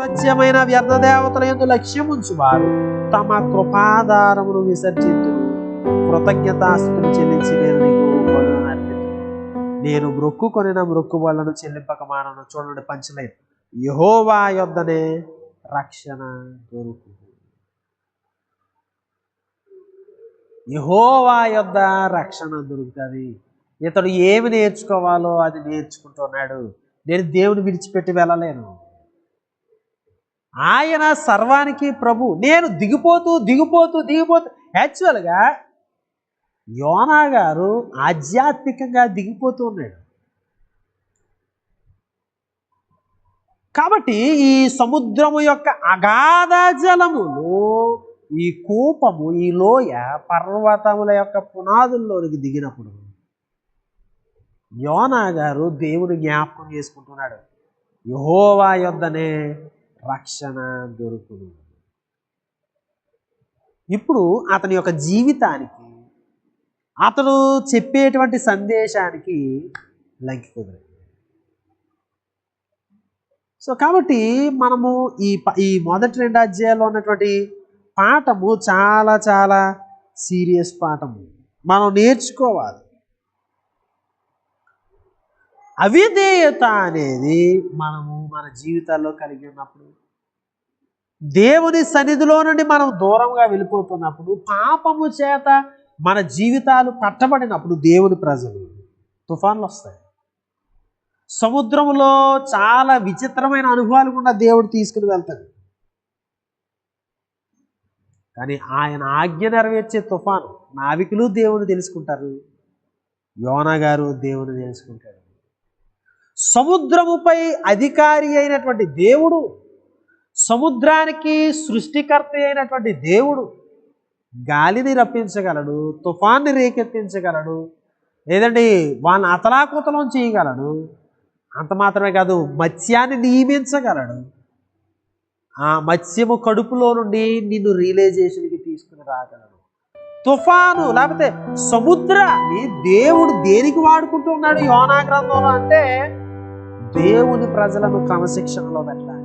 అసత్యమైన వ్యర్థ దేవతల ఎందు లక్ష్యముంచువారు. తమ కృపాధారమును విసర్జించు కృతజ్ఞతాస్తులు చెల్లించి నేను నీకు నేను మ్రొక్కు కొనిన మ్రొక్కు వలను చెల్లింపక మానను చూడండి పంచలేదు యహోవా యొద్దనే రక్షణ దొరుకు. యహోవా యొద్ద రక్షణ దొరుకుతుంది. ఇతడు ఏమి నేర్చుకోవాలో అది నేర్చుకుంటున్నాడు. నేను దేవుని విడిచిపెట్టి వెళ్ళలేను. ఆయన సర్వానికి ప్రభు. నేను దిగిపోతూ దిగిపోతూ దిగిపోతూ యాక్చువల్గా యోనా గారు ఆధ్యాత్మికంగా దిగిపోతూ ఉన్నాడు. కాబట్టి ఈ సముద్రము యొక్క అగాధ జలములు ఈ కూపము ఈ లోయ పర్వతముల యొక్క పునాదుల్లోనికి దిగినప్పుడు యోనా గారు దేవుని జ్ఞాపకం చేసుకుంటున్నాడు. యహోవా యొద్దనే రక్షణ దొరుకును. ఇప్పుడు అతని యొక్క జీవితానికి అతడు చెప్పేటువంటి సందేశానికి లంకి కుదరదు సో కాబట్టి మనము ఈ ప- ఈ మొదటి రెండు అధ్యాయాల్లో ఉన్నటువంటి పాఠము చాలా చాలా సీరియస్ పాఠము. మనం నేర్చుకోవాలి. అవిధేయత అనేది మనము మన జీవితాల్లో కలిగి ఉన్నప్పుడు. దేవుని సన్నిధిలో నుండి మనం దూరంగా వెళ్ళిపోతున్నప్పుడు పాపము చేత మన జీవితాలు పట్టబడినప్పుడు దేవుని ప్రజలు తుఫాన్లు వస్తాయి. సముద్రంలో చాలా విచిత్రమైన అనుభవాలు కూడా దేవుడు తీసుకుని వెళ్తాడు. కానీ ఆయన ఆజ్ఞ నెరవేర్చే తుఫాను నావికులు దేవుని తెలుసుకుంటారు యోన గారు దేవుని తెలుసుకుంటాడు సముద్రముపై అధికారి అయినటువంటి దేవుడు సముద్రానికి సృష్టికర్త అయినటువంటి దేవుడు గాలిని రప్పించగలడు తుఫాన్ని రేకెత్తించగలడు లేదండి వాళ్ళని అతలాకుతలం చేయగలడు. అంత మాత్రమే కాదు మత్స్యాన్ని నియమించగలడు. ఆ మత్స్యము కడుపులో నుండి నిన్ను రియలైజేషన్కి తీసుకుని రాగలడు. తుఫాను లేకపోతే సముద్రాన్ని దేవుడు దేనికి వాడుకుంటూ ఉన్నాడు యోనా గ్రంథంలో అంటే దేవుని ప్రజలను క్రమశిక్షణలో పెట్టాలి.